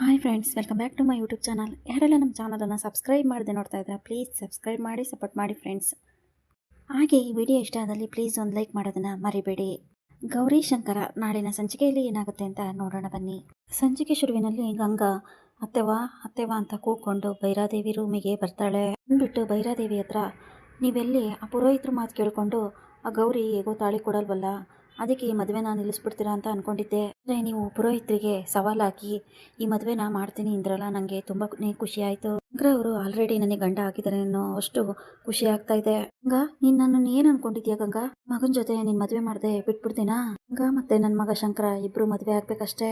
Hi friends welcome back to my YouTube channel ಯಾರೆಲ್ಲ ನಮ್ಮ ಚಾನಲನ್ನು ಸಬ್ಸ್ಕ್ರೈಬ್ ಮಾಡದೆ ನೋಡ್ತಾ ಇದ್ರೆ ಪ್ಲೀಸ್ ಸಬ್ಸ್ಕ್ರೈಬ್ ಮಾಡಿ ಸಪೋರ್ಟ್ ಮಾಡಿ ಫ್ರೆಂಡ್ಸ್ ಹಾಗೆ ಈ ವಿಡಿಯೋ ಇಷ್ಟ ಆದಲ್ಲಿ ಪ್ಲೀಸ್ ಒಂದು ಲೈಕ್ ಮಾಡೋದನ್ನು ಮರಿಬೇಡಿ. ಗೌರಿ ಶಂಕರ ನಾಳಿನ ಸಂಚಿಕೆಯಲ್ಲಿ ಏನಾಗುತ್ತೆ ಅಂತ ನೋಡೋಣ ಬನ್ನಿ. ಸಂಚಿಕೆ ಶುರುವಿನಲ್ಲಿ ಗಂಗಾ ಅತ್ತೆವಾ ಅತ್ತೆವಾ ಅಂತ ಕೂಕೊಂಡು ಭೈರಾದೇವಿ ರೂಮಿಗೆ ಬರ್ತಾಳೆ. ಅಂದ್ಬಿಟ್ಟು ಭೈರಾದೇವಿ ಹತ್ರ, ನೀವೆಲ್ಲಿ ಆ ಪುರೋಹಿತರು ಮಾತು ಕೇಳಿಕೊಂಡು ಆ ಗೌರಿ ಹೇಗೋ ತಾಳಿ ಕೊಡಲ್ವಲ್ಲ? ಅದಕ್ಕೆ ಈ ಮದುವೆನ ನಿಲ್ಲಿಸ್ಬಿಡ್ತೀರಾ ಅಂತ ಅನ್ಕೊಂಡಿದ್ದೆ. ಅಂದರೆ ನೀವು ಪುರೋಹಿತರಿಗೆ ಸವಾಲಾಗಿ, ಈ ಮದುವೆನ ಮಾಡ್ತೀನಿ ಅಂದ್ರಲ್ಲ ನನಗೆ ತುಂಬಾ ಖುಷಿ ಆಯಿತು. ಅಂದ್ರೆ ಅವರು ಆಲ್ರೆಡಿ ನನಗೆ ಗಂಡ ಆಗಿದ್ದಾರೆ ಅನ್ನೋ ಅಷ್ಟು ಖುಷಿ ಆಗ್ತಾ ಇದೆ. ಗಂಗಾ, ನೀನು ನನ್ನನ್ನು ಏನು ಅನ್ಕೊಂಡಿದ್ಯಾ ಗಂಗಾ? ಮಗನ ಜೊತೆ ನೀನು ಮದುವೆ ಮಾಡದೆ ಬಿಟ್ಬಿಡ್ತೀನಾ? ಗಂಗಾ ಮತ್ತೆ ನನ್ನ ಮಗ ಶಂಕರ ಇಬ್ರು ಮದುವೆ ಆಗ್ಬೇಕಷ್ಟೇ.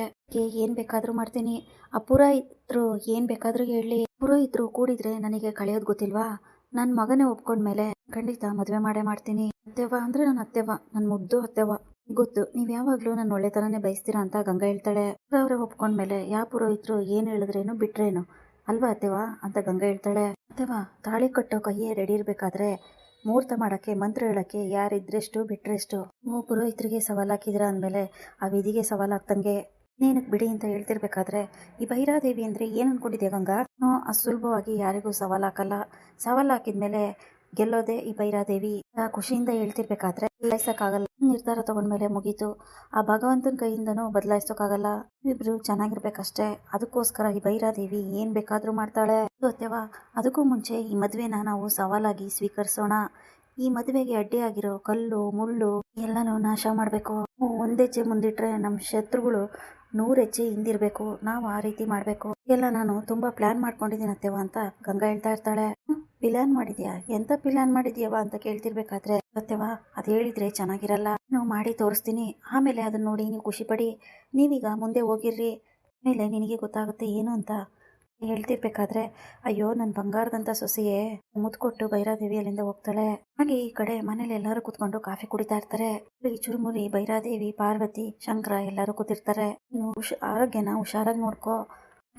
ಏನು ಬೇಕಾದರೂ ಮಾಡ್ತೀನಿ. ಆ ಪುರೋಹಿತರು ಏನು ಬೇಕಾದರೂ ಹೇಳಿ. ಪುರೋಹಿತರು ಕೂಡಿದ್ರೆ ನನಗೆ ಕಳೆಯೋದು ಗೊತ್ತಿಲ್ವಾ? ನನ್ನ ಮಗನೇ ಒಪ್ಕೊಂಡ್ಮೇಲೆ ಖಂಡಿತ ಮದುವೆ ಮಾಡೇ ಮಾಡ್ತೀನಿ. ಅತ್ತೆವ ಅಂದರೆ ನನ್ನ ಅತ್ತೆವ ನನ್ನ ಮುದ್ದು ಅತ್ತೆವ್ವ. ಗೊತ್ತು. ನೀವು ಯಾವಾಗಲೂ ನನ್ನ ಒಳ್ಳೆತನನೇ ಬಯಸ್ತೀರಾ ಅಂತ ಗಂಗಾ ಹೇಳ್ತಾಳೆ. ಅವ್ರೆ ಒಪ್ಕೊಂಡ್ಮೇಲೆ ಯಾವ ಪುರೋಹಿತರು, ಏನು ಹೇಳಿದ್ರೇನು ಬಿಟ್ರೇನು? ಅಲ್ವಾ ಅತ್ತೆವಾ? ಅಂತ ಗಂಗಾ ಹೇಳ್ತಾಳೆ. ಅತ್ತೆವಾ, ತಾಳಿ ಕಟ್ಟೋ ಕೈಯೇ ರೆಡಿ ಇರಬೇಕಾದ್ರೆ ಮುಹೂರ್ತ ಮಾಡಕ್ಕೆ, ಮಂತ್ರ ಹೇಳೋಕ್ಕೆ ಯಾರಿದ್ರೆಷ್ಟು, ಬಿಟ್ರೆಷ್ಟು? ನೀವು ಪುರೋಹಿತರಿಗೆ ಸವಾಲಾಕಿದ್ರ ಅಂದ್ಮೇಲೆ ಆ ವಿಧಿಗೆ ಸವಾಲಾಗ್ತಂಗೆ. ಏನಕ್ಕೆ ಬಿಡಿ ಅಂತ ಹೇಳ್ತಿರ್ಬೇಕಾದ್ರೆ, ಈ ಭೈರಾದೇವಿ ಅಂದ್ರೆ ಏನು ಅನ್ಕೊಂಡಿದ್ಯಾ ಗಂಗಾ? ಅಷ್ಟು ಸುಲಭವಾಗಿ ಯಾರಿಗೂ ಸವಾಲ್ ಹಾಕಲ್ಲ ಸವಾಲು ಹಾಕಿದ್ಮೇಲೆ ಗೆಲ್ಲೋದೇ ಈ ಭೈರಾದೇವಿ ಖುಷಿಯಿಂದ ಹೇಳ್ತಿರ್ಬೇಕಾದ್ರೆ ಬದಲಾಯಿಸೋಕ್ಕಾಗಲ್ಲ. ನಿರ್ಧಾರ ತಗೊಂಡ್ಮೇಲೆ ಮುಗೀತು. ಆ ಭಗವಂತನ ಕೈಯಿಂದನೂ ಬದಲಾಯಿಸೋಕ್ಕಾಗಲ್ಲ. ಇಬ್ರು ಚೆನ್ನಾಗಿರ್ಬೇಕಷ್ಟೇ. ಅದಕ್ಕೋಸ್ಕರ ಈ ಭೈರಾದೇವಿ ಏನ್ ಬೇಕಾದ್ರೂ ಮಾಡ್ತಾಳೆ. ಗೊತ್ತೇವಾ ಅದಕ್ಕೂ ಮುಂಚೆ ಈ ಮದ್ವೆನ ನಾವು ಸವಾಲಾಗಿ ಸ್ವೀಕರಿಸೋಣ. ಈ ಮದುವೆಗೆ ಅಡ್ಡಿಯಾಗಿರೋ ಕಲ್ಲು, ಮುಳ್ಳು ಎಲ್ಲನೂ ನಾಶ ಮಾಡಬೇಕು. ಒಂದೆಜ್ಜೆ ಮುಂದಿಟ್ರೆ ನಮ್ಮ ಶತ್ರುಗಳು ನೂರು ಹೆಜ್ಜೆ ಹಿಂದಿರಬೇಕು, ನಾವು ಆ ರೀತಿ ಮಾಡ್ಬೇಕು. ಎಲ್ಲ ನಾನು ತುಂಬಾ ಪ್ಲಾನ್ ಮಾಡ್ಕೊಂಡಿದ್ದೀನತ್ತೇವ ಅಂತ ಗಂಗಾ ಹೇಳ್ತಾ ಇರ್ತಾಳೆ. ಪ್ಲಾನ್ ಮಾಡಿದ್ಯಾ? ಎಂತ ಪ್ಲಾನ್ ಮಾಡಿದ್ಯವಾ ಅಂತ ಕೇಳ್ತಿರ್ಬೇಕಾದ್ರೆ ಅತ್ತೆವ ಅದ್ ಹೇಳಿದ್ರೆ ಚೆನ್ನಾಗಿರಲ್ಲ. ನಾವು ಮಾಡಿ ತೋರಿಸ್ತೀನಿ. ಆಮೇಲೆ ಅದನ್ನ ನೋಡಿ ನೀವು ಖುಷಿ ಪಡಿ, ನೀವೀಗ ಮುಂದೆ ಹೋಗಿರ್ರಿ. ಆಮೇಲೆ ನಿನಗೆ ಗೊತ್ತಾಗುತ್ತೆ ಏನು ಅಂತ ಹೇಳ್ತಿರ್ಬೇಕಾದ್ರೆ, ಅಯ್ಯೋ ನನ್ನ ಬಂಗಾರದಂಥ ಸೊಸೆಯೇ ಮುದ್ಕೊಟ್ಟು ಭೈರಾದೇವಿ ಅಲ್ಲಿಂದ ಹೋಗ್ತಾಳೆ. ಹಾಗೆ ಈ ಕಡೆ ಮನೇಲಿ ಎಲ್ಲರೂ ಕುತ್ಕೊಂಡು ಕಾಫಿ ಕುಡಿತಾ ಇರ್ತಾರೆ. ಈ ಚುರುಮುರಿ ಭೈರಾದೇವಿ ಪಾರ್ವತಿ, ಶಂಕರ ಎಲ್ಲರೂ ಕೂತಿರ್ತಾರೆ. ಆರೋಗ್ಯನ ಹುಷಾರಾಗಿ ನೋಡ್ಕೋ.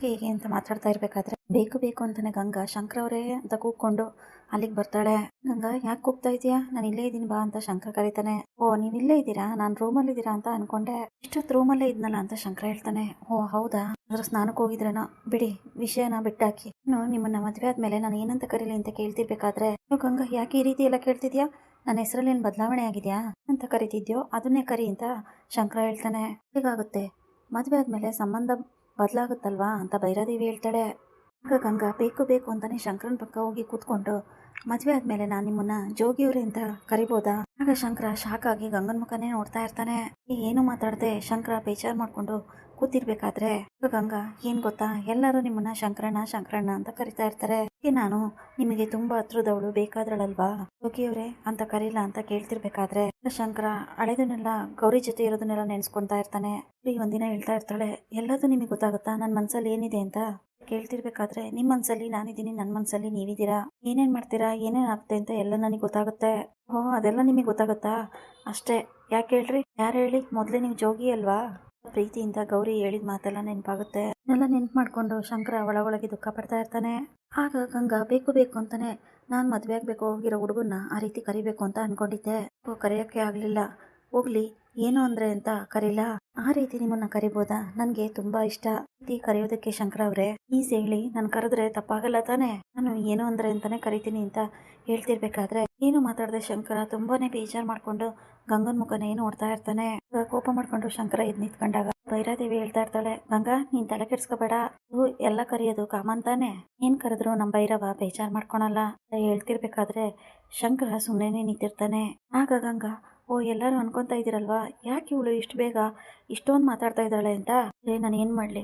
ಹೀಗೆ ಅಂತ ಮಾತಾಡ್ತಾ ಇರ್ಬೇಕಾದ್ರೆ, ಬೇಕು ಬೇಕು ಅಂತಾನೆ ಗಂಗಾ ಶಂಕರ ಅವರೇ ಅಂತ ಕೂಗ್ಕೊಂಡು ಅಲ್ಲಿಗೆ ಬರ್ತಾಳೆ. ಗಂಗಾ, ಯಾಕೆ ಕೂಗ್ತಾ ಇದೀಯಾ ನಾನು ಇಲ್ಲೇ ಇದ್ದೀನಿ ಬಾ ಅಂತ ಶಂಕರ್ ಕರೀತಾನೆ. ಓ, ನೀವು ಇಲ್ಲೇ ಇದ್ದೀರಾ? ನಾನು ರೂಮಲ್ಲಿ ಇದ್ದೀರಾ ಅಂತ ಅನ್ಕೊಂಡೆ. ಇಷ್ಟೊತ್ತು ರೂಮಲ್ಲೇ ಇದ್ನಲ್ಲ ಅಂತ ಶಂಕರ ಹೇಳ್ತಾನೆ. ಓ, ಹೌದಾ? ಅದ್ರ ಸ್ನಾನಕ್ಕೆ ಹೋಗಿದ್ರೇನೋ? ಬಿಡಿ, ವಿಷಯನ ಬಿಟ್ಟಾಕಿ. ನಿಮ್ಮನ್ನ ಮದ್ವೆ ಆದ್ಮೇಲೆ ನಾನು ಏನಂತ ಕರೀಲಿ ಅಂತ ಕೇಳ್ತಿರ್ಬೇಕಾದ್ರೆ ಗಂಗಾ, ಯಾಕೆ ಈ ರೀತಿ ಎಲ್ಲ ಕೇಳ್ತಿದ್ಯಾ? ನನ್ನ ಹೆಸರಲ್ಲಿ ಏನು ಬದಲಾವಣೆ ಆಗಿದೆಯಾ? ಅಂತ ಕರಿತಿದ್ಯೋ, ಅದನ್ನೇ ಕರಿ ಅಂತ ಶಂಕರ ಹೇಳ್ತಾನೆ. ಹೇಗಾಗುತ್ತೆ? ಮದುವೆ ಆದ್ಮೇಲೆ ಸಂಬಂಧ ಬದಲಾಗುತ್ತಲ್ವಾ? ಅಂತ ಭೈರಾದೇವಿ ಹೇಳ್ತಾಳೆ. ಆಗ ಗಂಗಾ ಬೇಕು ಬೇಕು ಅಂತಾನೆ ಶಂಕರನ ಪಕ್ಕ ಹೋಗಿ ಕೂತ್ಕೊಂಡು ಮದುವೆ ಆದ್ಮೇಲೆ ನಾನು ನಿಮ್ಮನ್ನ ಜೋಗಿಯವ್ರೆ ಅಂತ ಕರಿಬೋದಾ? ಆಗ ಶಂಕರ ಶಾಕ್ ಆಗಿ ಗಂಗನ ಮುಖನೇ ನೋಡ್ತಾ ಇರ್ತಾನೆ. ಏನು ಮಾತಾಡದೆ? ಶಂಕರ ಬೇಜಾರ್ ಮಾಡ್ಕೊಂಡು ಕೂತಿರ್ಬೇಕಾದ್ರೆ? ಗಂಗಾ ಏನ್ ಗೊತ್ತಾ? ಎಲ್ಲರೂ ನಿಮ್ಮನ್ನ ಶಂಕರಣ್ಣ ಶಂಕರಣ್ಣ ಅಂತ ಕರಿತಾ ಇರ್ತಾರೆ. "ಏ, ನಾನು ನಿಮಗೆ ತುಂಬಾ ಹತ್ರದವಳು ಬೇಕಾದ್ರಳಲ್ವಾ? ಜೋಗಿಯವ್ರೆ ಅಂತ ಕರೀಲ ಅಂತ ಕೇಳ್ತಿರ್ಬೇಕಾದ್ರೆ? ಶಂಕರ ಹಳೆದನ್ನೆಲ್ಲ ಗೌರಿ ಜೊತೆ ಇರೋದನ್ನೆಲ್ಲ ನೆನ್ಸ್ಕೊಂತಾ ಇರ್ತಾನೆ. ಒಂದಿನ ಹೇಳ್ತಾ ಇರ್ತಾಳೆ ಎಲ್ಲದೂ ನಿಮಗೆ ಗೊತ್ತಾಗುತ್ತಾ? ನನ್ನ ಮನ್ಸಲ್ಲಿ ಏನಿದೆ ಅಂತ? ಕೇಳ್ತಿರ್ಬೇಕಾದ್ರೆ ನಿಮ್ಮ ಮನ್ಸಲ್ಲಿ ನಾನಿದ್ದೀನಿ ನನ್ನ ಮನ್ಸಲ್ಲಿ ನೀವಿದ್ದೀರಾ? ಏನೇನ್ ಮಾಡ್ತೀರಾ? ಏನೇನ್ ಆಗುತ್ತೆ ಅಂತ ಎಲ್ಲ ನನಗೆ ಗೊತ್ತಾಗುತ್ತೆ. ಓ ಅದೆಲ್ಲ ನಿಮಗೆ ಗೊತ್ತಾಗುತ್ತಾ? ಅಷ್ಟೇ. ಯಾಕೆ ಹೇಳ್ರಿ? ಯಾರು ಹೇಳಿ? ಮೊದಲೇ ನೀವು ಜೋಗಿ ಅಲ್ವಾ? ಪ್ರೀತಿಯಿಂದ ಗೌರಿ ಹೇಳಿದ ಮಾತೆಲ್ಲ ನೆನಪಾಗುತ್ತೆ. ಎಲ್ಲ ನೆನ್ಪು ಮಾಡ್ಕೊಂಡು ಶಂಕರ ಒಳಗೊಳಗೆ ಒಳಗೆ ದುಃಖ ಪಡ್ತಾ ಇರ್ತಾನೆ. ಆಗ ಗಂಗಾ, ಬೇಕು ಬೇಕು ಅಂತಾನೆ. ನಾನು ಮದುವೆ ಆಗ್ಬೇಕು ಹೋಗಿರೋ ಹುಡುಗನ್ನ ಆ ರೀತಿ ಕರಿಬೇಕು ಅಂತ ಅನ್ಕೊಂಡಿದ್ದೆ. ಕರೆಯೋಕ್ಕೆ ಆಗಲಿಲ್ಲ. ಹೋಗ್ಲಿ. ಏನು ಅಂದ್ರೆ ಅಂತ ಕರೀಲ? ಆ ರೀತಿ ನಿಮ್ಮನ್ನ ಕರಿಬೋದಾ? ನನ್ಗೆ ತುಂಬಾ ಇಷ್ಟ. ಈ ಕರೆಯೋದಕ್ಕೆ ಶಂಕರ ಅವ್ರೆ ಈಸ್ ಹೇಳಿ. ನಾನು ಕರೆದ್ರೆ ತಪ್ಪಾಗಲ್ಲ ತಾನೆ? ನಾನು ಏನು ಅಂದ್ರೆ ಅಂತಾನೆ ಕರಿತೀನಿ ಅಂತ ಹೇಳ್ತಿರ್ಬೇಕಾದ್ರೆ, ಏನು ಮಾತಾಡದೆ ಶಂಕರ? ತುಂಬಾನೇ ಬೇಜಾರ್ ಮಾಡ್ಕೊಂಡು ಗಂಗನ್ ಮುಖನೇ ನೋಡ್ತಾ ಇರ್ತಾನೆ. ಕೋಪ ಮಾಡ್ಕೊಂಡು ಶಂಕರ ಇದ್ ನಿಂತ್ಕೊಂಡಾಗ ಭೈರಾದೇವಿ ಹೇಳ್ತಾ ಇರ್ತಾಳೆ, ಗಂಗಾ, ನೀನ್ ತಲೆ ಕೆಡ್ಸ್ಕೊಬೇಡ. ಇವು ಎಲ್ಲ ಕರೆಯೋದು ಕಾಮನ್ ತಾನೆ ಏನ್ ಕರೆದ್ರು ನಮ್ ಭೈರವ ಬೇಜಾರ್ ಮಾಡ್ಕೊಳಲ್ಲ ಹೇಳ್ತಿರ್ಬೇಕಾದ್ರೆ, ಶಂಕರ ಸುಮ್ಮನೆ ನಿಂತಿರ್ತಾನೆ. ಆಗ ಗಂಗಾ ಓ, ಎಲ್ಲರೂ ಅನ್ಕೊತಾ ಇದ್ದೀರಲ್ವಾ? ಯಾಕೆ ಇವಳು ಇಷ್ಟು ಬೇಗ ಇಷ್ಟೊಂದು ಮಾತಾಡ್ತಾ ಇದ್ದಾಳೆ ಅಂತ? ನಾನು ಏನು ಮಾಡಲಿ?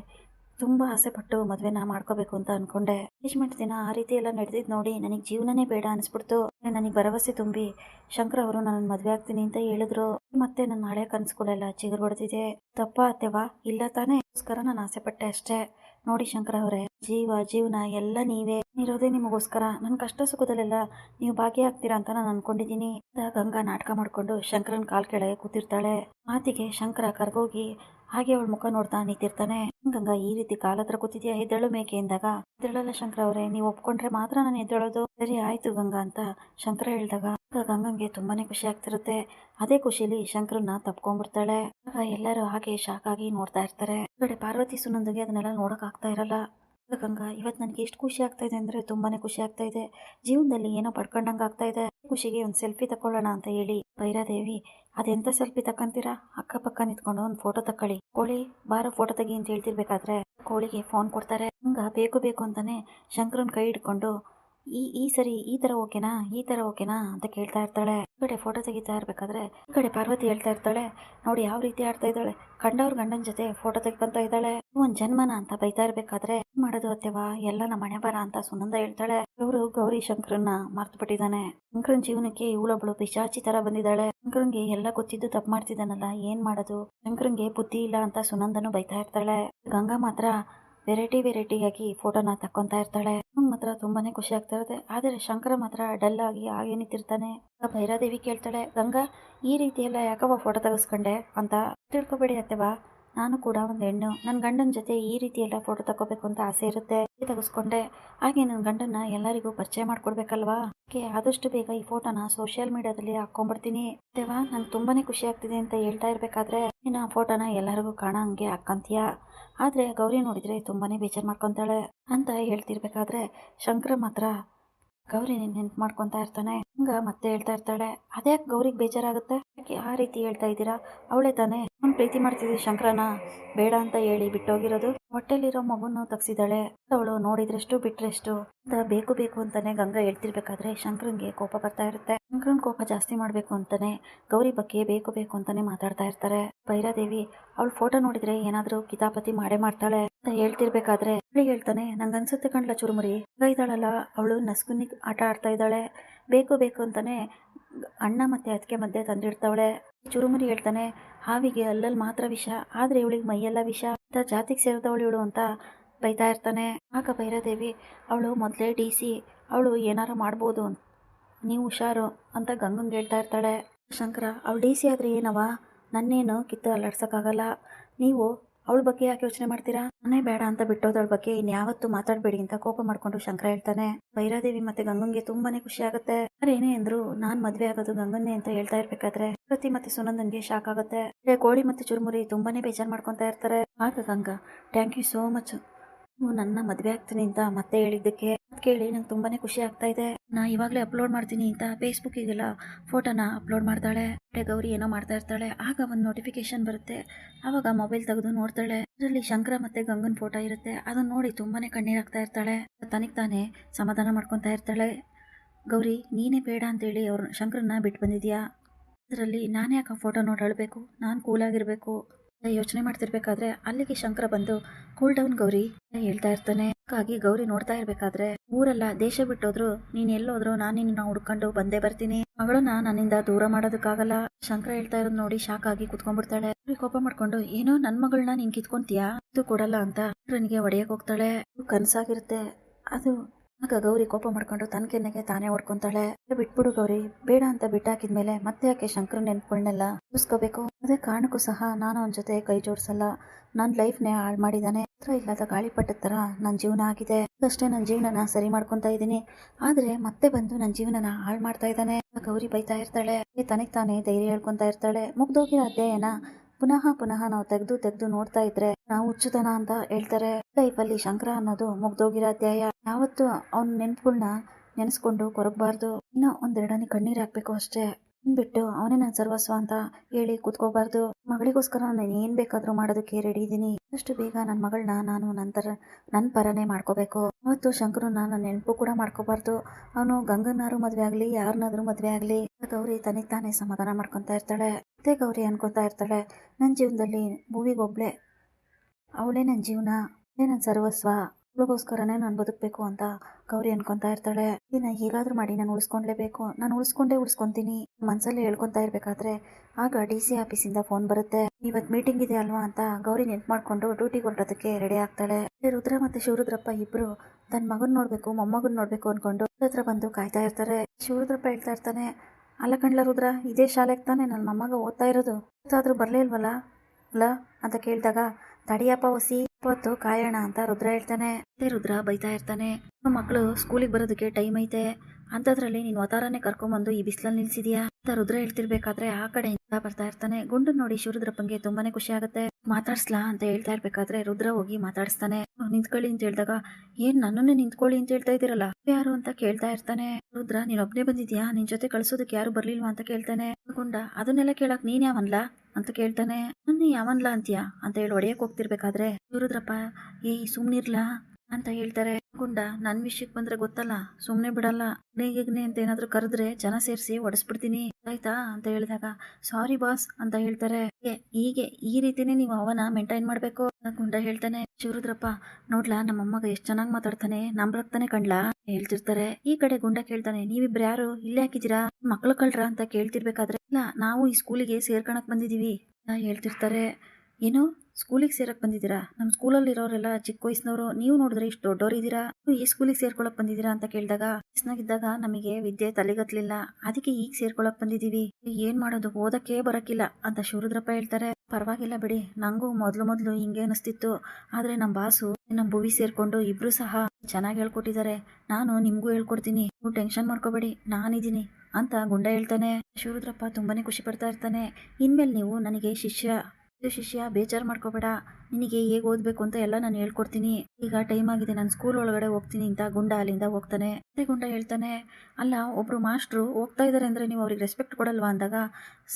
ತುಂಬ ಆಸೆಪಟ್ಟು ಮದುವೆನ ಮಾಡ್ಕೋಬೇಕು ಅಂತ ಅನ್ಕೊಂಡೆ. ಎಂಗೇಜ್ಮೆಂಟ್ ದಿನ ಆ ರೀತಿ ಎಲ್ಲ ನಡೆದಿದ್ದು ನೋಡಿ ನನಗೆ ಜೀವನನೇ ಬೇಡ ಅನಿಸ್ಬಿಡ್ತು. ನನಗೆ ಭರವಸೆ ತುಂಬಿ ಶಂಕರ್ ಅವರು ನನ್ನ ಮದುವೆ ಆಗ್ತೀನಿ ಅಂತ ಹೇಳಿದ್ರು. ಮತ್ತೆ ನನ್ನ ಹಳೆ ಕನಸುಗಳೆಲ್ಲ ಚಿಗುರು ಹೊಡೆದಿದೆ ತಪ್ಪ ಅತ್ತೆವಾ? ಇಲ್ಲ ತಾನೇ? ನಾನು ಆಸೆಪಟ್ಟೆ ಅಷ್ಟೇ. ನೋಡಿ ಶಂಕರ ಅವರೇ, ಜೀವ, ಜೀವನ ಎಲ್ಲ ನೀವೇ. ಇರೋದೇ ನಿಮಗೋಸ್ಕರ. ನನ್ನ ಕಷ್ಟ ಸುಖದಲ್ಲೆಲ್ಲ ನೀವು ಭಾಗಿಯಾಗ್ತೀರಾ ಅಂತ ನಾನು ಅನ್ಕೊಂಡಿದ್ದೀನಿ. ಗಂಗಾ ನಾಟಕ ಮಾಡ್ಕೊಂಡು ಶಂಕರನ್ ಕಾಲ್ ಕೆಳಗೆ ಕೂತಿರ್ತಾಳೆ. ಮಾತಿಗೆ ಶಂಕರ ಕರ್ಗೋಗಿ ಹಾಗೆ ಅವಳ ಮುಖ ನೋಡ್ತಾ ನಿಂತಿರ್ತಾನೆ. ಗಂಗಾ, ಈ ರೀತಿ ಕಾಲ ಹತ್ರ ಕೂತಿದ್ಯಾ? ಎದ್ದೇಳು ಮೇಕೆ ಎಂದಾಗ. ಎದ್ದೇಳಲ್ಲ ಶಂಕರ ಅವರೇ, ನೀವು ಒಪ್ಕೊಂಡ್ರೆ ಮಾತ್ರ ನಾನು ಎದ್ದೇಳೋದು ಸರಿ, ಆಯ್ತು ಗಂಗಾ ಅಂತ ಶಂಕರ ಹೇಳಿದಾಗ ಗಂಗಂಗೆ ತುಂಬಾನೇ ಖುಷಿ ಆಗ್ತಿರುತ್ತೆ. ಅದೇ ಖುಷಿಲಿ ಶಂಕರನ್ನ ತಪ್ಕೊಂಡ್ಬಿಡ್ತಾಳೆ. ಆಗ ಎಲ್ಲರೂ ಹಾಗೆ ಶಾಕ್ ಆಗಿ ನೋಡ್ತಾ ಇರ್ತಾರೆ. ಕಡೆ ಪಾರ್ವತಿ ಸುನಂದಿಗೆ ಅದನ್ನೆಲ್ಲ ನೋಡಕ್ ಆಗ್ತಾ ಇರಲ್ಲ. ಗಂಗಾ ಇವತ್ತು ನನಗೆ ಎಷ್ಟು ಖುಷಿ ಆಗ್ತಾ ಇದೆ ಅಂದ್ರೆ ತುಂಬಾನೇ ಖುಷಿ ಆಗ್ತಾ ಇದೆ. ಜೀವನದಲ್ಲಿ ಏನೋ ಪಡ್ಕೊಂಡಂಗೆ ಆಗ್ತಾ ಇದೆ. ಖುಷಿಗೆ ಒಂದು ಸೆಲ್ಫಿ ತಕೊಳ್ಳೋಣ ಅಂತ ಹೇಳಿ ಭೈರಾದೇವಿ ಅದೆಂತ ಸೆಲ್ಫಿ ತಕ್ಕಂತೀರಾ ಅಕ್ಕಪಕ್ಕ ನಿಂತ್ಕೊಂಡು ಒಂದು ಫೋಟೋ ತಕೊಳ್ಳಿ. ಕೋಳಿ, ಬಾರ ಫೋಟೋ ತೆಗಿ ಅಂತ ಹೇಳ್ತಿರ್ಬೇಕಾದ್ರೆ ಕೋಳಿಗೆ ಫೋನ್ ಕೊಡ್ತಾರೆ. ಹಂಗ ಬೇಕು ಬೇಕು ಅಂತಾನೆ ಶಂಕರನ್ ಕೈ ಹಿಡ್ಕೊಂಡು ಈ ಈ ಸರಿ ಈ ತರ ಓಕೆನಾ? ಈ ತರ ಓಕೆನಾ? ಅಂತ ಕೇಳ್ತಾ ಇರ್ತಾಳೆ. ಈ ಕಡೆ ಫೋಟೋ ತೆಗಿತಾ ಇರ್ಬೇಕಾದ್ರೆ ಈ ಕಡೆ ಪಾರ್ವತಿ ಹೇಳ್ತಾ ಇರ್ತಾಳೆ, ನೋಡಿ ಯಾವ ರೀತಿ ಆಡ್ತಾ ಇದ್ದಾಳೆ. ಕಂಡವ್ರ ಗಂಡನ ಜೊತೆ ಫೋಟೋ ತೆಗ್ಕೊಂತ ಇದ್ದಾಳೆ. ಒಂದ್ ಜನ್ಮನ ಅಂತ ಬೈತಾ ಇರ್ಬೇಕಾದ್ರೆ ಮಾಡೋದು ಅತ್ತೆವಾ ಎಲ್ಲ ನಮ್ಮ ಮನೆ ಬರ ಅಂತ ಸುನಂದ ಹೇಳ್ತಾಳೆ. ಇವರು ಗೌರಿ ಶಂಕರನ್ನ ಮರ್ತು ಬಿಟ್ಟಿದ್ದಾನೆ ಶಂಕರನ್ ಜೀವನಕ್ಕೆ ಇವಳೊಬ್ಳು ಪಿಶಾಚಿ ತರ ಬಂದಿದ್ದಾಳೆ. ಶಂಕರಂಗೆ ಎಲ್ಲ ಗೊತ್ತಿದ್ದು ತಪ್ಪು ಮಾಡ್ತಿದ್ದಾನಲ್ಲ, ಏನ್ ಮಾಡೋದು? ಶಂಕರಂಗೆ ಬುದ್ಧಿ ಇಲ್ಲ ಅಂತ ಸುನಂದನು ಬೈತಾ ಇರ್ತಾಳೆ. ಗಂಗಾ ಮಾತ್ರ ವೆರೈಟಿ ವೆರೈಟಿಯಾಗಿ ಫೋಟೋನ ತಕ್ಕೊಂತ ಇರ್ತಾಳೆ. ಮಾತ್ರ ತುಂಬಾನೇ ಖುಷಿ ಆಗ್ತಾ ಇರುತ್ತೆ. ಆದ್ರೆ ಶಂಕರ ಮಾತ್ರ ಡಲ್ ಆಗಿ ಹಾಗೆ ನಿಂತಿರ್ತಾನೆ. ಭೈರಾದೇವಿ ಕೇಳ್ತಾಳೆ, ಗಂಗಾ, ಈ ರೀತಿ ಎಲ್ಲ ಯಾಕವ ಫೋಟೋ ತೆಗೆಸ್ಕೊಂಡೆ? ಅಂತ. ತಿಳ್ಕೊಬೇಡಿ ಅತ್ತೆವಾ ನಾನು ಕೂಡ ಒಂದು ಹೆಣ್ಣು. ನನ್ನ ಗಂಡನ ಜೊತೆ ಈ ರೀತಿ ಎಲ್ಲ ಫೋಟೋ ತಗೋಬೇಕು ಅಂತ ಆಸೆ ಇರುತ್ತೆ. ತೆಗೆಸ್ಕೊಂಡೆ. ಹಾಗೆ ನನ್ನ ಗಂಡನ್ನ ಎಲ್ಲರಿಗೂ ಪರಿಚಯ ಮಾಡ್ಕೊಡ್ಬೇಕಲ್ವಾ? ಆದಷ್ಟು ಬೇಗ ಈ ಫೋಟೋನ ಸೋಷಿಯಲ್ ಮೀಡಿಯಾದಲ್ಲಿ ಹಾಕೊಂಡ್ಬಿಡ್ತೀನಿ ಅತ್ತೆವಾ ನಂಗೆ ತುಂಬಾನೇ ಖುಷಿ ಆಗ್ತಿದೆ ಅಂತ ಹೇಳ್ತಾ ಇರ್ಬೇಕಾದ್ರೆ, ನೀನು ಆ ಫೋಟೋನ ಎಲ್ಲರಿಗೂ ಕಾಣಂಗೆ ಹಾಕ್ಕಂತೀಯ ಆದರೆ ಗೌರಿ ನೋಡಿದ್ರೆ ತುಂಬಾನೇ ಬೇಜಾರು ಮಾಡ್ಕೊತಾಳೆ ಅಂತ ಹೇಳ್ತಿರ್ಬೇಕಾದ್ರೆ ಶಂಕರ ಮಾತ್ರ, ಗೌರಿ ನೆನ್ಪು ಮಾಡ್ಕೊತಾ ಇರ್ತಾನೆ, ಹಂಗ ಮತ್ತೆ ಹೇಳ್ತಾ ಇರ್ತಾಳೆ. ಅದ್ಯಾಕೆ ಗೌರಿಗೆ ಬೇಜಾರಾಗುತ್ತೆ? ಯಾಕೆ ಆ ರೀತಿ ಹೇಳ್ತಾ ಇದ್ದೀರಾ? ಅವಳೇ ತಾನೆ. ಅವ್ನು ಪ್ರೀತಿ ಮಾಡ್ತಿದ್ದೀವಿ ಶಂಕರನ. ಬೇಡ ಅಂತ ಹೇಳಿ ಬಿಟ್ಟೋಗಿರೋದು. ಹೊಟ್ಟೆಲಿರೋ ಮಗುನ ತಗ್ಸಿದಾಳೆ. ಅವಳು ನೋಡಿದ್ರೆಷ್ಟು, ಬಿಟ್ರೆಷ್ಟು ಅಂತ ಬೇಕು ಬೇಕು ಅಂತಾನೆ ಗಂಗಾ ಹೇಳ್ತಿರ್ಬೇಕಾದ್ರೆ ಶಂಕರಂಗೆ ಕೋಪ ಬರ್ತಾ ಇರುತ್ತೆ. ಶಂಕರನ್ ಕೋಪ ಜಾಸ್ತಿ ಮಾಡಬೇಕು ಅಂತಾನೆ ಗೌರಿ ಬಗ್ಗೆ ಬೇಕು ಬೇಕು ಅಂತಾನೆ ಮಾತಾಡ್ತಾ ಇರ್ತಾರೆ. ಭೈರಾದೇವಿ, ಅವಳು ಫೋಟೋ ನೋಡಿದ್ರೆ ಏನಾದರೂ ಕಿತಾಪತಿ ಮಾಡೇ ಮಾಡ್ತಾಳೆ ಅಂತ ಹೇಳ್ತಿರ್ಬೇಕಾದ್ರೆ ಅವಳಿಗೆ ಹೇಳ್ತಾನೆ. ನಂಗೆ ಅನ್ಸುತ್ತೆ ಕಣ್ಲ ಚುರುಮುರಿ. ಗೈದಾಳಲ್ಲ ಅವಳು ನಸ್ಕುನಿ ಆಟ ಆಡ್ತಾ ಇದ್ದಾಳೆ. ಬೇಕು ಬೇಕು ಅಂತಾನೆ ಅಣ್ಣ ಮತ್ತೆ ಅದಕ್ಕೆ ಮಧ್ಯೆ ತಂದಿಡ್ತಾವಳೆ. ಚುರುಮುರಿ ಹೇಳ್ತಾನೆ, ಹಾವಿಗೆ ಅಲ್ಲಲ್ಲಿ ಮಾತ್ರ ವಿಷ, ಆದ್ರೆ ಇವಳಿಗೆ ಮೈಯೆಲ್ಲ ವಿಷ. ಅಂತ ಜಾತಿಗೆ ಸೇರಿದವಳು ಇವಳು ಅಂತ ಬೈತಾ ಇರ್ತಾನೆ. ಆಗ ಭೈರಾದೇವಿ, ಅವಳು ಮೊದಲೇ ಡಿ ಸಿ, ಅವಳು ಏನಾರು ಮಾಡ್ಬೋದು ಅಂತ ನೀವು ಹುಷಾರು ಅಂತ ಗಂಗಂಗೆ ಹೇಳ್ತಾ ಇರ್ತಾಳೆ. ಶಂಕರ, ಅವಳು ಡಿ ಸಿ ಆದರೆ ಏನವ ನನ್ನೇನು ಕಿತ್ತು ಅಲ್ಲಾಡ್ಸೋಕ್ಕಾಗಲ್ಲ. ನೀವು ಅವಳ ಬಗ್ಗೆ ಯಾಕೆ ಯೋಚನೆ ಮಾಡ್ತೀರಾ? ನಾನೇ ಬೇಡ ಅಂತ ಬಿಟ್ಟೋದಳ ಬಗ್ಗೆ ಇನ್ಯಾವತ್ತೂ ಮಾತಾಡಬೇಡಿ ಅಂತ ಕೋಪ ಮಾಡಿಕೊಂಡು ಶಂಕರ ಹೇಳ್ತಾನೆ. ಭೈರಾದೇವಿ ಮತ್ತೆ ಗಂಗಂಗೆ ತುಂಬಾನೇ ಖುಷಿ ಆಗುತ್ತೆ. ಏನೇ ಅಂದ್ರು ನಾನ್ ಮದ್ವೆ ಆಗೋದು ಗಂಗನ್ನೇ ಅಂತ ಹೇಳ್ತಾ ಇರ್ಬೇಕಾದ್ರೆ ಪ್ರತಿ ಮತ್ತೆ ಸುನಂದನ್ಗೆ ಶಾಕ್ ಆಗುತ್ತೆ. ಕೋಳಿ ಮತ್ತೆ ಚುರುಮುರಿ ತುಂಬಾನೇ ಬೇಜಾರ್ ಮಾಡ್ಕೊಂತ ಇರ್ತಾರೆ. ಆಗ Ganga thank you so much ನನ್ನ ಮದ್ವೆ ಆಗ್ತೀನಿ ಅಂತ ಮತ್ತೆ ಹೇಳಿದ್ದಕ್ಕೆ ಕೇಳಿ ನಂಗೆ ತುಂಬಾನೇ ಖುಷಿ ಆಗ್ತಾ ಇದೆ. ನಾ ಇವಾಗಲೇ ಅಪ್ಲೋಡ್ ಮಾಡ್ತೀನಿ ಅಂತ ಫೇಸ್ಬುಕ್ಕಿಗೆಲ್ಲ ಫೋಟೋನ ಅಪ್ಲೋಡ್ ಮಾಡ್ತಾಳೆ. ಗೌರಿ ಏನೋ ಮಾಡ್ತಾ ಇರ್ತಾಳೆ. ಆಗ ಒಂದು ನೋಟಿಫಿಕೇಶನ್ ಬರುತ್ತೆ. ಆವಾಗ ಮೊಬೈಲ್ ತೆಗೆದು ನೋಡ್ತಾಳೆ. ಅದರಲ್ಲಿ ಶಂಕರ ಮತ್ತೆ ಗಂಗನ್ ಫೋಟೋ ಇರುತ್ತೆ. ಅದನ್ನ ನೋಡಿ ತುಂಬಾನೇ ಕಣ್ಣೀರಾಗ್ತಾ ಇರ್ತಾಳೆ. ತನಗೆ ತಾನೇ ಸಮಾಧಾನ ಮಾಡ್ಕೊತಾ ಇರ್ತಾಳೆ. ಗೌರಿ, ನೀನೇ ಬೇಡ ಅಂತೇಳಿ ಅವ್ರ ಶಂಕರನ್ನ ಬಿಟ್ಟು ಬಂದಿದ್ಯಾ? ಅದರಲ್ಲಿ ನಾನೇ ಯಾಕೆ ಫೋಟೋ ನೋಡಿ ಹೇಳಬೇಕು ನಾನು ಕೂಲಾಗಿರ್ಬೇಕು ಯೋಚನೆ ಮಾಡ್ತಿರ್ಬೇಕಾದ್ರೆ ಅಲ್ಲಿಗೆ ಶಂಕರ ಬಂದು ಕೂಲ್ ಡೌನ್ ಗೌರಿ ಹೇಳ್ತಾ ಇರ್ತಾನೆ. ಹಾಗಾಗಿ ಗೌರಿ ನೋಡ್ತಾ ಇರ್ಬೇಕಾದ್ರೆ, ಊರೆಲ್ಲ ದೇಶ ಬಿಟ್ಟೋದ್ರು, ನೀನ್ ಎಲ್ಲೋದ್ರು ನಾನು ನಿನ್ನ ಹುಡ್ಕೊಂಡು ಬಂದೇ ಬರ್ತೀನಿ. ಮಗಳನ್ನ ನನ್ನಿಂದ ದೂರ ಮಾಡೋದಕ್ಕಾಗಲ್ಲ. ಶಂಕರ ಹೇಳ್ತಾ ಇರೋದು ನೋಡಿ ಶಾಕ್ ಆಗಿ ಕುತ್ಕೊಂಡ್ಬಿಡ್ತಾಳೆ ಕೋಪ ಮಾಡ್ಕೊಂಡು, ಏನೋ ನನ್ ಮಗಳನ್ನ ನೀನ್ ಕಿತ್ಕೊಂತೀಯಾ? ಇದು ಕೊಡಲ್ಲ ಅಂತ. ನನಗೆ ಒಡೆಯಕ್ ಹೋಗ್ತಾಳೆ. ಕನ್ಸಾಗಿರುತ್ತೆ. ಅದು ಆಗ ಗೌರಿ ಕೋಪ ಮಾಡ್ಕೊಂಡು ತನ್ನ ಕೆನ್ನೆಗೆ ತಾನೇ ಹೊಡ್ಕೊಂತಾಳೆ ಬಿಟ್ಬಿಡು ಗೌರಿ, ಬೇಡ ಅಂತ ಬಿಟ್ಟಾಕಿದ್ಮೇಲೆ ಮತ್ತೆ ಯಾಕೆ ಶಂಕರ ನೆನ್ಪುಗಳನ್ನೆಲ್ಲ ಉಳಿಸ್ಕೋಬೇಕು ಅದೇ ಕಾರಣಕ್ಕೂ ಸಹ ನಾನು ಅವನ ಜೊತೆ ಕೈ ಜೋಡಿಸಲ್ಲ. ನನ್ನ ಲೈಫ್ನೇ ಹಾಳು ಮಾಡಿದ್ದಾನೆ ಹತ್ರ ಇಲ್ಲದ ಗಾಳಿಪಟ್ಟದ ಥರ ನನ್ನ ಜೀವನ ಆಗಿದೆ. ಅಷ್ಟೇ ನನ್ನ ಜೀವನನ ಸರಿ ಮಾಡ್ಕೊತಾ ಇದ್ದೀನಿ. ಆದರೆ ಮತ್ತೆ ಬಂದು ನನ್ನ ಜೀವನನ ಹಾಳು ಮಾಡ್ತಾ ಇದ್ದಾನೆ. ಗೌರಿ ಬೈತಾ ಇರ್ತಾಳೆ. ತನಗೆ ತಾನೇ ಧೈರ್ಯ ಹೇಳ್ಕೊತಾ ಇರ್ತಾಳೆ. ಮುಗ್ದೋಗಿರೋ ಅಧ್ಯಾಯನ ಪುನಃ ಪುನಃ ನಾವು ತೆಗೆದು ತೆಗೆದು ನೋಡ್ತಾ ಇದ್ರೆ ನಾವು ಹುಚ್ಚುತನ ಅಂತ ಹೇಳ್ತಾರೆ. ಲೈಫಲ್ಲಿ ಶಂಕರ ಅನ್ನೋದು ಮುಗ್ದೋಗಿರೋ ಅಧ್ಯಾಯ. ಯಾವತ್ತು ಅವ್ನ ನೆನ್ಪುಗಳನ್ನ ನೆನೆಸ್ಕೊಂಡು ಕೊರಗಬಾರ್ದು. ಇನ್ನ ಒಂದೆರಡನೇ ಕಣ್ಣೀರ್ ಹಾಕ್ಬೇಕು ಅಷ್ಟೇ. ಬಿಟ್ಟು ಅವನೇ ನನ್ನ ಸರ್ವಸ್ವ ಅಂತ ಹೇಳಿ ಕೂತ್ಕೋಬಾರ್ದು. ಮಗಳಿಗೋಸ್ಕರ ನಾನು ಏನ್ ಬೇಕಾದ್ರೂ ಮಾಡೋದಕ್ಕೆ ರೆಡಿ ಇದ್ದೀನಿ ಅಷ್ಟು ಬೇಗ ನನ್ನ ಮಗಳನ್ನ ನಾನು ನಂತರ ನನ್ನ ಪರನೇ ಮಾಡ್ಕೋಬೇಕು. ಅವತ್ತು ಶಂಕರನ್ನ ನನ್ನ ನೆನಪು ಕೂಡ ಮಾಡ್ಕೋಬಾರ್ದು. ಅವನು ಗಂಗನಾರು ಮದ್ವೆ ಆಗ್ಲಿ ಯಾರನ್ನಾದ್ರೂ ಮದ್ವೆ ಆಗ್ಲಿ, ಗೌರಿ ತನಿಗ್ ತಾನೇ ಸಮಾಧಾನ ಮಾಡ್ಕೊಂತ ಇರ್ತಾಳೆ. ಮತ್ತೆ ಗೌರಿ ಅನ್ಕೋತಾ ಇರ್ತಾಳೆ. ನನ್ನ ಜೀವನದಲ್ಲಿ ಭೂವಿಗೊಬ್ಳೆ ಅವಳೇ ನನ್ನ ಜೀವನ. ಅವಳೇ ನನ್ನ ಸರ್ವಸ್ವ. ಅವಳಿಗೋಸ್ಕರನೇ ನಾನು ಬದುಕಬೇಕು ಅಂತ ಗೌರಿ ಅನ್ಕೊತಾ ಇರ್ತಾಳೆ. ಇದನ್ನ ಹೀಗಾದ್ರೂ ಮಾಡಿ ನಾನು ಉಳಿಸ್ಕೊಂಡ್ಲೇಬೇಕು. ನಾನು ಉಳಿಸ್ಕೊಂಡೇ ಉಳಿಸ್ಕೊಂತೀನಿ. ಮನ್ಸಲ್ಲಿ ಹೇಳ್ಕೊತಾ ಇರ್ಬೇಕಾದ್ರೆ ಆಗ ಡಿ ಸಿ ಆಫೀಸಿಂದ ಫೋನ್ ಬರುತ್ತೆ. ಇವತ್ತು ಮೀಟಿಂಗ್ ಇದೆ ಅಲ್ವಾ? ಅಂತ ಗೌರಿ ನೆನ್ಪು ಮಾಡ್ಕೊಂಡು ಡ್ಯೂಟಿಗೆ ಹೊರಡೋದಕ್ಕೆ ರೆಡಿ ಆಗ್ತಾಳೆ. ರುದ್ರ ಮತ್ತೆ ಶಿವರುದ್ರಪ್ಪ ಇಬ್ರು ತನ್ನ ಮಗನ ನೋಡ್ಬೇಕು, ಮೊಮ್ಮಗನ್ ನೋಡ್ಬೇಕು ಅನ್ಕೊಂಡು ಹತ್ರ ಬಂದು ಕಾಯ್ತಾ ಇರ್ತಾರೆ. ಶಿವರುದ್ರಪ್ಪ ಹೇಳ್ತಾ ಇರ್ತಾನೆ ಅಲ್ಲ ಕಣ್ಲ ರುದ್ರ, ಇದೇ ಶಾಲೆಗೆ ತಾನೇ ನನ್ನ ಮೊಮ್ಮಗ ಓದ್ತಾ ಇರೋದು. ಬರ್ಲೇ ಇಲ್ವಲ್ಲ? ಅಲ್ಲ, ಅಂತ ಕೇಳಿದಾಗ ತಡಿಯಪ್ಪ ಒಸಿ ಹೊತ್ತು ಕಾಯೋಣ ಅಂತ ರುದ್ರ ಹೇಳ್ತಾನೆ. ಅದೇ ರುದ್ರ ಬೈತಾ ಇರ್ತಾನೆ. ಮಕ್ಕಳು ಸ್ಕೂಲಿಗೆ ಬರೋದಕ್ಕೆ ಟೈಮ್ ಐತೆ. ಅಂಥದ್ರಲ್ಲಿ ನೀನು ಅವತಾರನೇ ಕರ್ಕೊಂಬಂದು ಈ ಬಿಸಿಲಲ್ಲಿ ನಿಲ್ಸಿದ್ಯಾ? ಅಂತ ರುದ್ರ ಹೇಳ್ತಿರ್ಬೇಕಾದ್ರೆ ಆ ಕಡೆಯಿಂದ ಬರ್ತಾ ಇರ್ತಾನೆ. ಗುಂಡು ನೋಡಿ ಶಿವರುದ್ರಪ್ಪಂಗೆ ತುಂಬಾನೇ ಖುಷಿ ಆಗುತ್ತೆ. ಮಾತಾಡ್ಸ್ಲಾ ಅಂತ ಹೇಳ್ತಾ ಇರ್ಬೇಕಾದ್ರೆ ರುದ್ರ ಹೋಗಿ ಮಾತಾಡಿಸ್ತಾನೆ. ನಿಂತ್ಕೊಳ್ಳಿ ಅಂತ ಹೇಳಿದಾಗ, ಏನ್ ನನ್ನನ್ನೇ ನಿಂತ್ಕೊಳ್ಳಿ ಅಂತ ಹೇಳ್ತಾ ಇದ್ದೀರಲ್ಲ? ಯಾರು ಅಂತ ಕೇಳ್ತಾ ಇರ್ತಾನೆ. ರುದ್ರ, ನೀನ್ ಒಬ್ನೇ ಬಂದಿದ್ಯಾ? ನಿನ್ ಜೊತೆ ಕಳ್ಸೋದಕ್ಕೆ ಯಾರು ಬರ್ಲಿಲ್ವಾ ಅಂತ ಕೇಳ್ತಾನೆ. ಗುಂಡ ಅದನ್ನೆಲ್ಲ ಕೇಳಕ್ ನೀನ್ ಯಾವನ್ಲ? ಅಂತ ಕೇಳ್ತಾನೆ. ನನ್ನ ಯಾವನ್ಲ ಅಂತೀಯ? ಅಂತ ಹೇಳಿ ಒಡೆಯಕ್ ಹೋಗ್ತಿರ್ಬೇಕಾದ್ರೆ ರುದ್ರಪ್ಪ ಏಯ್ ಸುಮ್ನಿರ್ಲಾ? ಅಂತ ಹೇಳ್ತಾರೆ. ಗುಂಡ ನನ್ ವಿಷಯಕ್ಕೆ ಬಂದ್ರೆ ಗೊತ್ತಲ್ಲ ಸುಮ್ನೆ ಬಿಡಲ್ಲ. ನೇಗಿಗ್ನೆ ಅಂತ ಏನಾದ್ರು ಕರೆದ್ರೆ ಜನ ಸೇರಿಸಿ ಹೊಡೆಸ್ಬಿಡ್ತೀನಿ ಆಯ್ತಾ? ಅಂತ ಹೇಳಿದಾಗ ಸಾರಿ ಬಾಸ್ ಅಂತ ಹೇಳ್ತಾರೆ. "ಏ, ಹೀಗೆ ಈ ರೀತಿನೇ ನೀವು ಅವನ ಮೇಂಟೈನ್ ಮಾಡ್ಬೇಕು ಗುಂಡ ಹೇಳ್ತಾನೆ. ಶಿವರುದ್ರಪ್ಪ ನೋಡ್ಲಾ ನಮ್ಮ ಅಮ್ಮಗ ಎಷ್ಟ್ ಚೆನ್ನಾಗಿ ಮಾತಾಡ್ತಾನೆ. ನಂಬ್ರಕ್ತಾನೆ ಕಂಡ್ಲಾ? ಹೇಳ್ತಿರ್ತಾರೆ. ಈ ಕಡೆ ಗುಂಡ ಕೇಳ್ತಾನೆ ನೀವಿಬ್ರು ಯಾರು? ಇಲ್ಲೇ ಹಾಕಿದ್ದೀರಾ? ಮಕ್ಳು ಕಳ್ರ? ಅಂತ ಕೇಳ್ತಿರ್ಬೇಕಾದ್ರೆ ಇಲ್ಲ ನಾವು ಈ ಸ್ಕೂಲಿಗೆ ಸೇರ್ಕೊಳಕ್ ಬಂದಿದೀವಿ ಹೇಳ್ತಿರ್ತಾರೆ. ಏನು? ಸ್ಕೂಲಿಗೆ ಸೇರಕ್ಕೆ ಬಂದಿದ್ದೀರಾ? ನಮ್ಮ ಸ್ಕೂಲಲ್ಲಿ ಇರೋರೆಲ್ಲ ಚಿಕ್ಕ ವಯಸ್ಸಿನವರು. ನೀವು ನೋಡಿದ್ರೆ ಇಷ್ಟು ದೊಡ್ಡವರಿದ್ದೀರಾ? ಈ ಸ್ಕೂಲಿಗೆ ಸೇರ್ಕೊಳಕ್ ಬಂದಿದ್ದೀರಾ ಅಂತ ಕೇಳಿದಾಗ ವಯಸ್ಸಿನಾಗಿದ್ದಾಗ ನಮಗೆ ವಿದ್ಯೆ ತಲೆಗತ್ತಲಿಲ್ಲ. ಅದಕ್ಕೆ ಈಗ ಸೇರ್ಕೊಳಕ್ ಬಂದಿದ್ದೀವಿ. ಏನ್ ಮಾಡೋದು? ಓದಕ್ಕೆ ಬರಕ್ಕಿಲ್ಲ. ಅಂತ ಶಿವರುದ್ರಪ್ಪ ಹೇಳ್ತಾರೆ. ಪರವಾಗಿಲ್ಲ ಬಿಡಿ. ನಂಗೂ ಮೊದ್ಲು ಮೊದ್ಲು ಹಿಂಗೆ ಅನಿಸ್ತಿತ್ತು. ಆದ್ರೆ ನಮ್ಮ ಬಾಸು ನಮ್ಮ ಭುವಿ ಸೇರ್ಕೊಂಡು ಇಬ್ರು ಸಹ ಚೆನ್ನಾಗಿ ಹೇಳ್ಕೊಟ್ಟಿದ್ದಾರೆ. ನಾನು ನಿಮಗೂ ಹೇಳ್ಕೊಡ್ತೀನಿ. ನೀವು ಟೆನ್ಷನ್ ಮಾಡ್ಕೋಬೇಡಿ. ನಾನಿದ್ದೀನಿ ಅಂತ ಗುಂಡ ಹೇಳ್ತಾನೆ. ಶಿವರುದ್ರಪ್ಪ ತುಂಬಾನೇ ಖುಷಿ ಪಡ್ತಾ ಇರ್ತಾನೆ. ಇನ್ಮೇಲೆ ನೀವು ನನಗೆ ಶಿಷ್ಯ ಶಿಷ್ಯ, ಬೇಜಾರು ಮಾಡ್ಕೋಬೇಡ. ನಿನಗೆ ಹೇಗೆ ಓದಬೇಕು ಅಂತ ಎಲ್ಲ ನಾನು ಹೇಳ್ಕೊಡ್ತೀನಿ. ಈಗ ಟೈಮ್ ಆಗಿದೆ, ನಾನು ಸ್ಕೂಲ್ ಒಳಗಡೆ ಹೋಗ್ತೀನಿ ಅಂತ ಗುಂಡ ಅಲ್ಲಿಂದ ಹೋಗ್ತಾನೆ. ಅದೇ ಗುಂಡ ಹೇಳ್ತಾನೆ, ಅಲ್ಲ, ಒಬ್ರು ಮಾಸ್ಟ್ರು ಹೋಗ್ತಾ ಇದ್ದಾರೆ ಅಂದರೆ ನೀವು ಅವ್ರಿಗೆ ರೆಸ್ಪೆಕ್ಟ್ ಕೊಡಲ್ವಾ? ಅಂದಾಗ,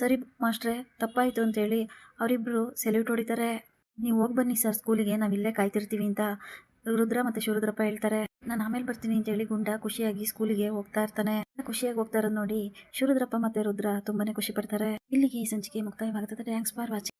ಸರಿ ಮಾಸ್ಟ್ರೇ ತಪ್ಪಾಯಿತು ಅಂತೇಳಿ ಅವರಿಬ್ಬರು ಸೆಲ್ಯೂಟ್ ಹೊಡಿತಾರೆ. ನೀವು ಹೋಗಿ ಬನ್ನಿ ಸರ್ ಸ್ಕೂಲಿಗೆ ನಾವು ಇಲ್ಲೇ ಕಾಯ್ತಿರ್ತೀವಿ ಅಂತ ರುದ್ರ ಮತ್ತೆ ಶಿವರುದ್ರಪ್ಪ ಹೇಳ್ತಾರೆ. ನಾನು ಆಮೇಲೆ ಬರ್ತೀನಿ ಅಂತೇಳಿ ಗುಂಡ ಖುಷಿಯಾಗಿ ಸ್ಕೂಲಿಗೆ ಹೋಗ್ತಾ ಇರ್ತಾನೆ. ಖುಷಿಯಾಗಿ ಹೋಗ್ತಾ ನೋಡಿ ಶಿವರುದ್ರಪ್ಪ ಮತ್ತೆ ರುದ್ರ ತುಂಬಾನೇ ಖುಷಿ ಪಡ್ತಾರೆ. ಇಲ್ಲಿಗೆ ಈ ಸಂಚಿಕೆ ಮುಕ್ತಾಯವಾಗುತ್ತದೆ ಥ್ಯಾಂಕ್ಸ್ ಫಾರ್ ವಾಚಿಂಗ್